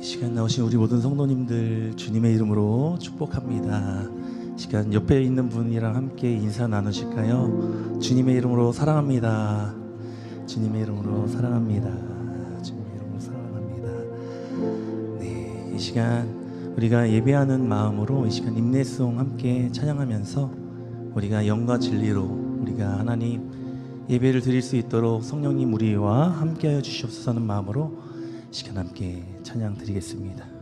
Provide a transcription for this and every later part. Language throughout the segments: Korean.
시간 나오신 우리 모든 성도님들 주님의 이름으로 축복합니다. 시간 옆에 있는 분이랑 함께 인사 나누실까요? 주님의 이름으로 사랑합니다. 주님의 이름으로 사랑합니다. 주님의 이름으로 사랑합니다. 네, 이 시간 우리가 예배하는 마음으로 이 시간 임례송 함께 찬양하면서 우리가 영과 진리로 우리가 하나님 예배를 드릴 수 있도록 성령님 우리와 함께하여 주시옵소서 하는 마음으로 시간 함께 찬양 드리겠습니다.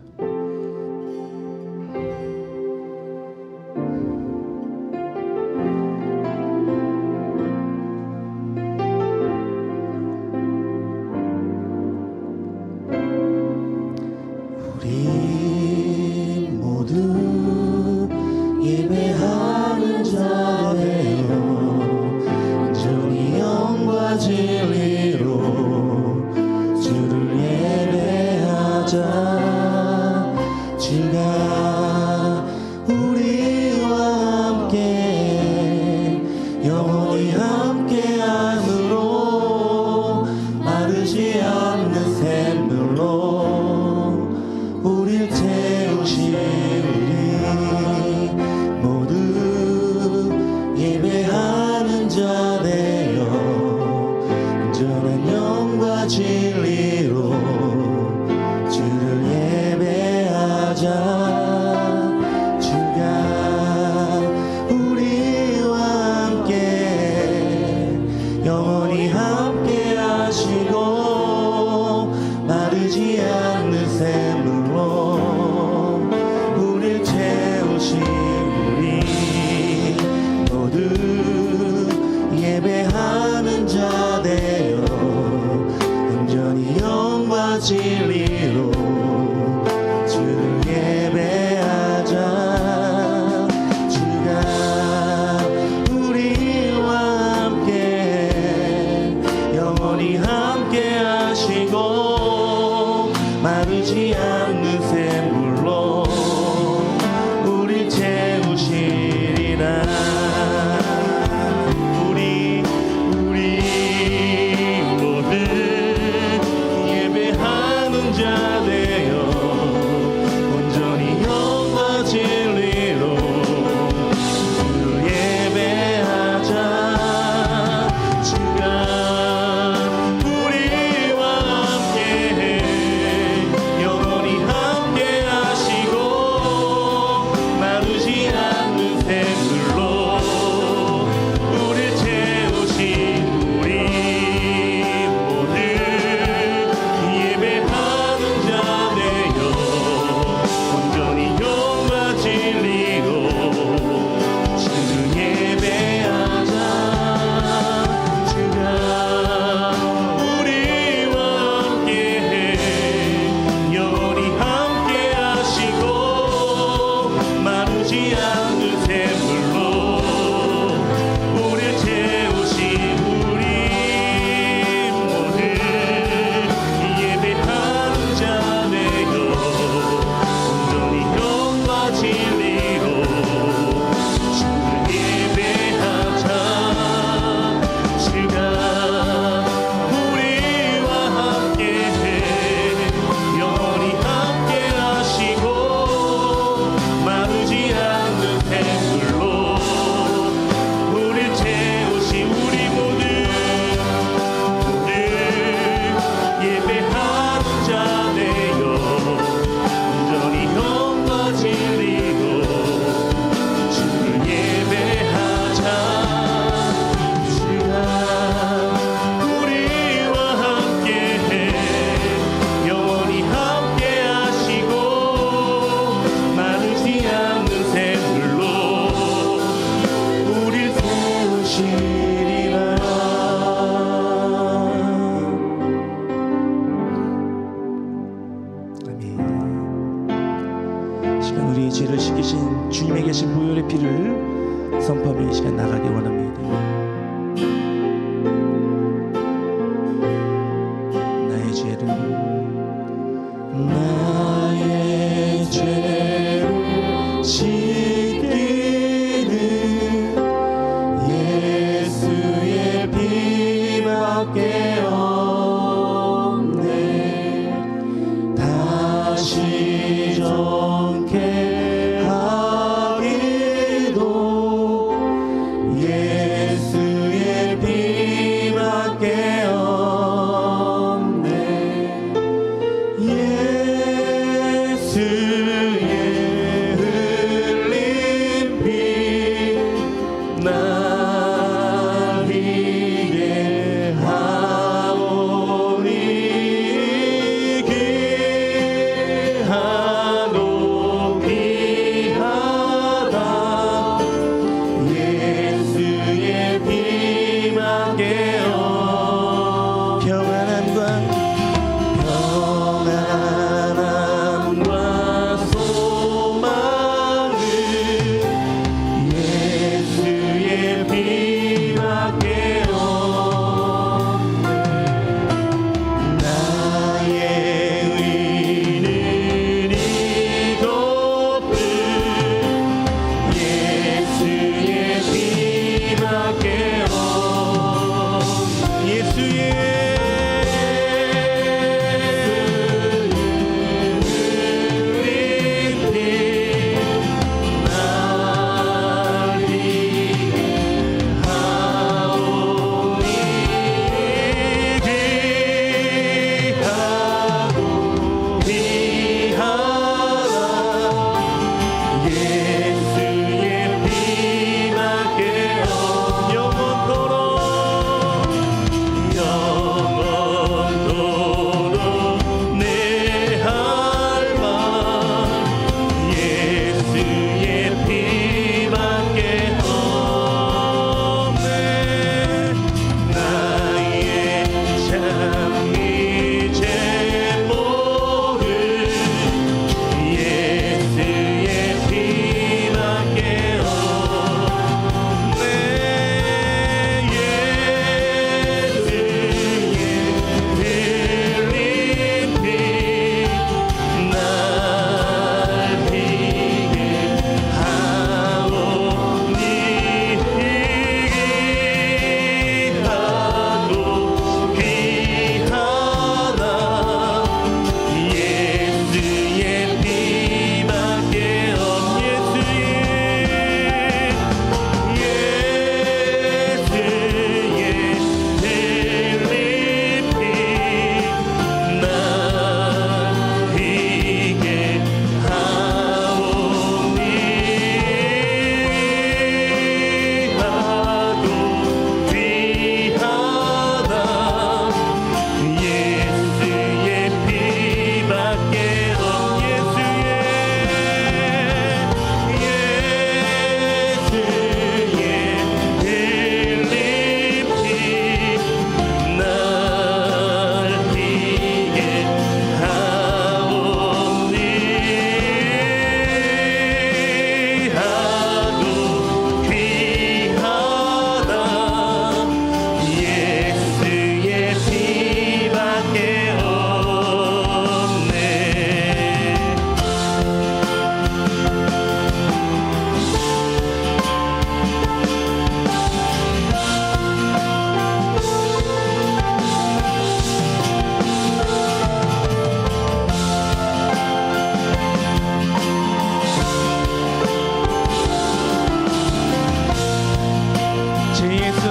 주님의 계신 보혈의 피를 선포하며 이 시간 나가기 원합니다.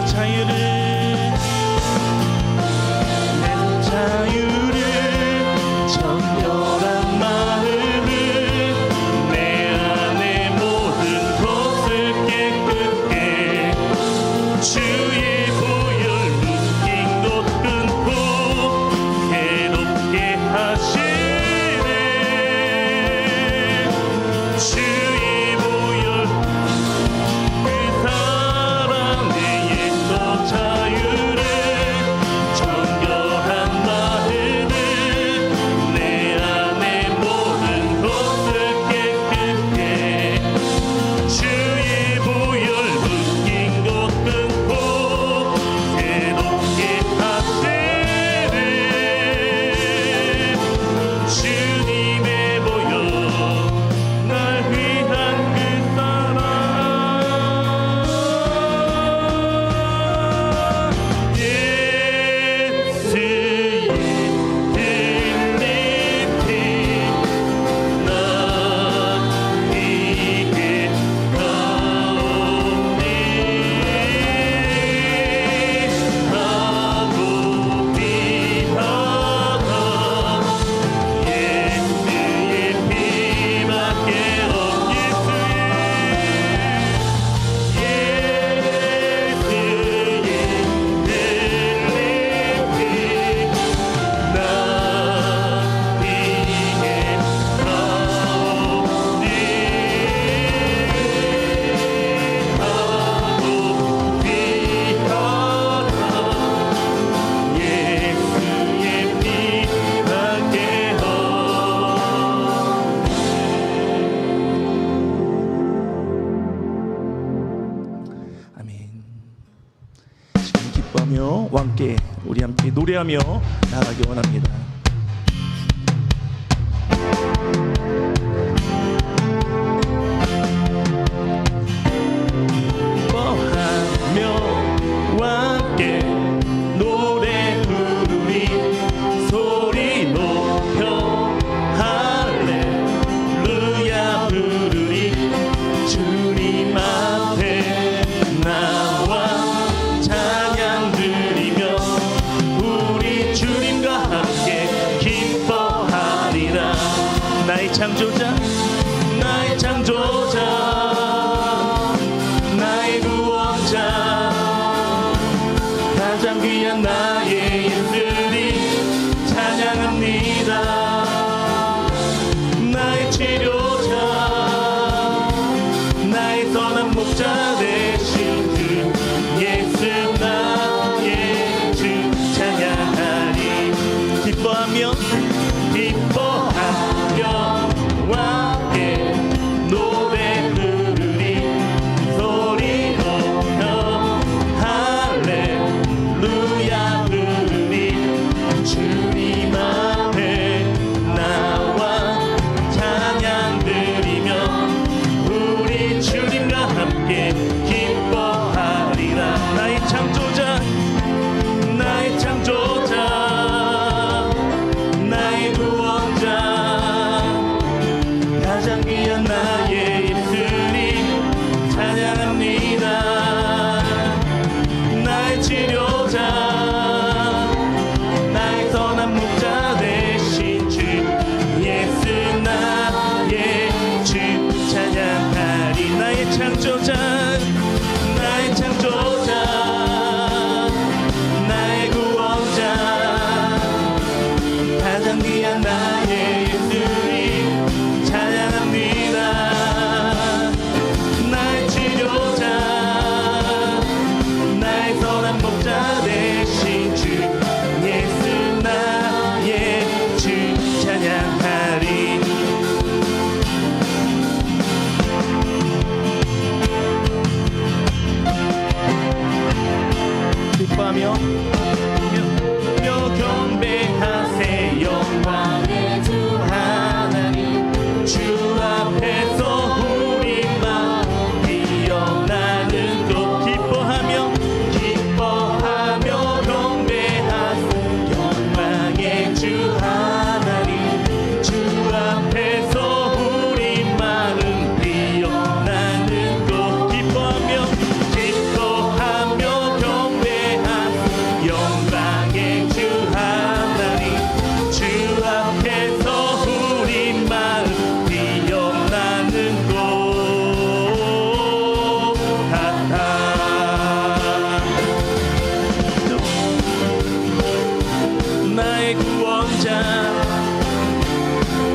자유를 내 자유 우려하며 나가기 원합니다.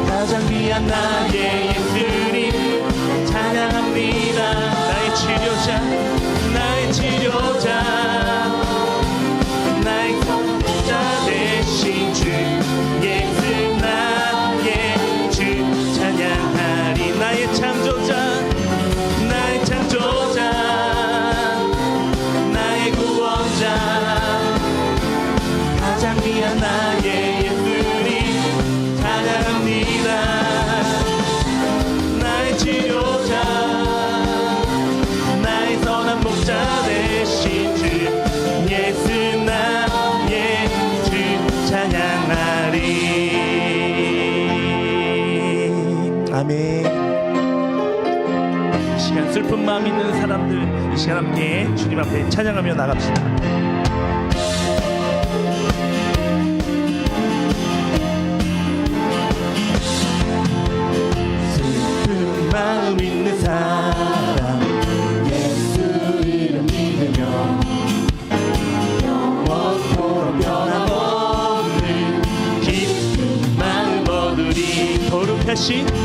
가장 귀한 나의 예수님 찬양합니다. 나의 치료자. 깊은 마음 있는 사람들 이 시간 함께 주님 앞에 찬양하며 나갑시다. 마음 있는 사람 예수 이름 믿으며 영원토록 변함없는 깊은 마음 얻으리 거룩하신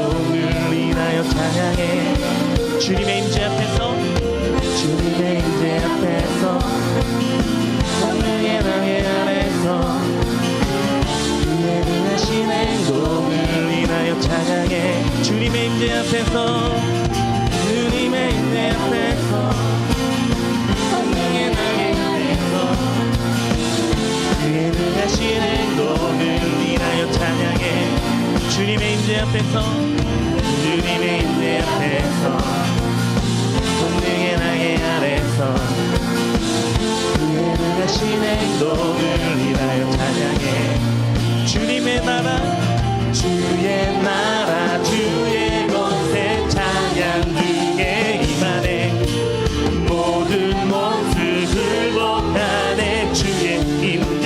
종을 인하여 찬양해. 주님의 임재 앞에서. 주님의 임재 앞에서. 성령의 나의 안에서. 주의 행하신 행동을 인하여 찬양해. 주님의 임재 앞에서. 주님의 임재 앞에서 주님의 임재 앞에서 주님의 임재 앞에서 공능의 나의 아래서 그의 나가신 행동을 위하여 찬양해. 주님의 나라 주의 나라 주의 것에 찬양 중에 임하네 모든 몸을 굴복하네 주의 힘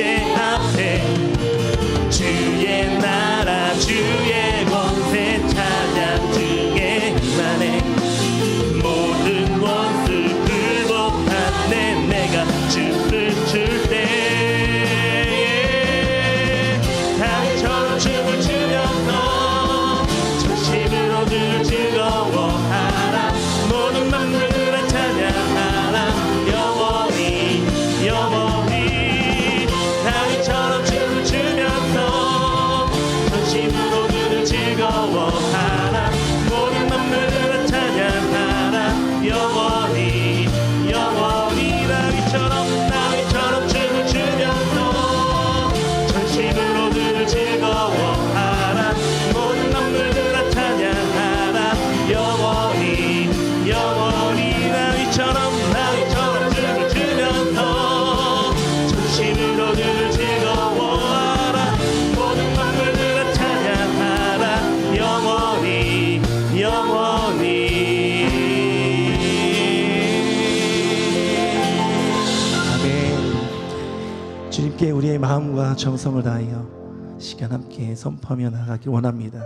마음과 정성을 다하여 시간 함께 선포하며 나가길 원합니다.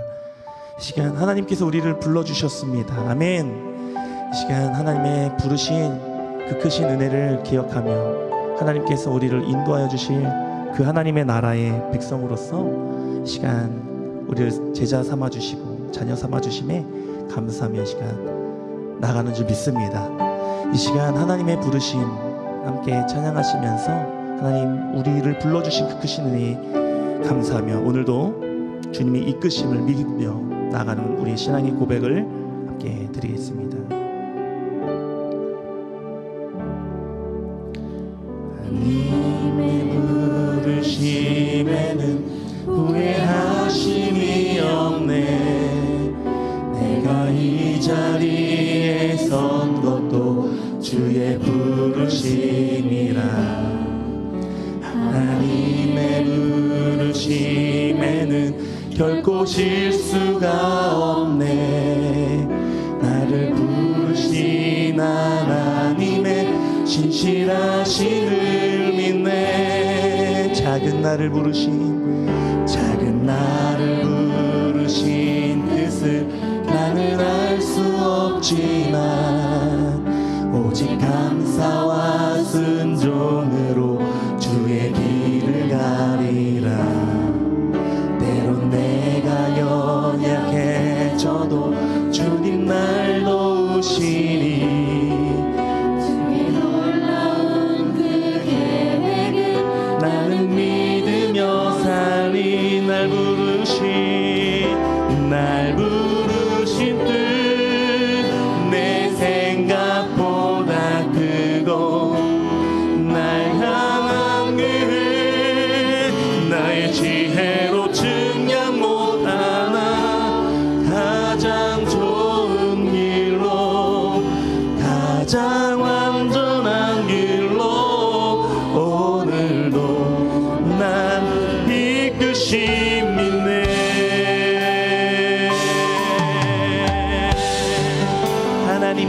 이 시간 하나님께서 우리를 불러주셨습니다. 아멘. 이 시간 하나님의 부르신 그 크신 은혜를 기억하며 하나님께서 우리를 인도하여 주실 그 하나님의 나라의 백성으로서 이 시간 우리를 제자 삼아 주시고 자녀 삼아 주심에 감사하며 이 시간 나가는 줄 믿습니다. 이 시간 하나님의 부르심 함께 찬양하시면서 하나님 우리를 불러주신 그 크신 은혜 감사하며 오늘도 주님의 이끄심을 믿으며 나가는 우리 신앙의 고백을 함께 드리겠습니다. 하나님의 부르심에는 후회하심이 없네 내가 이 자리에 선 것도 주의 부르심이라 결코 실수가 없네. 나를 부르신 하나님의 신실하심을 믿네. 작은 나를 부르신 작은 나를 부르신 뜻을 나는 알 수 없지만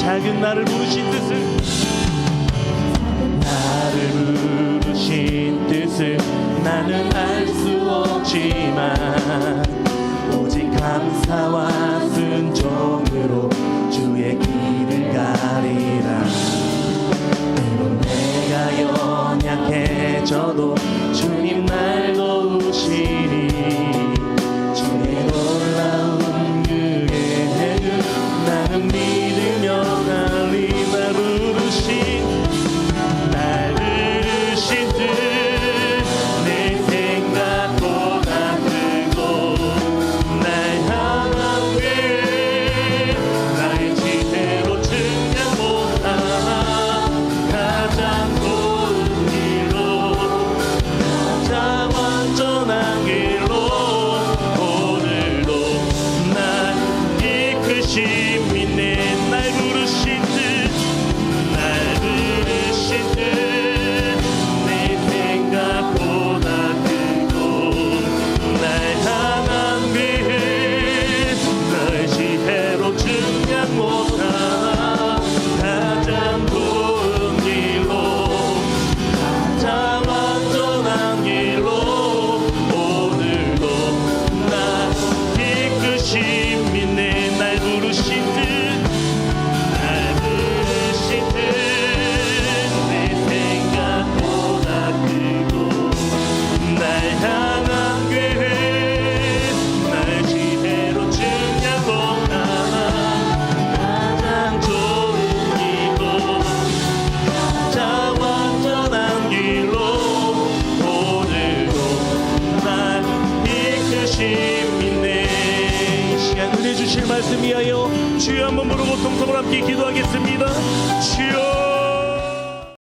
작은 나를 부르신 뜻을. 나를 부르신 뜻을 나는 알 수 없지만 오직 감사와 순종으로 주의 길을 가리라. 때론 내가 연약해져도 주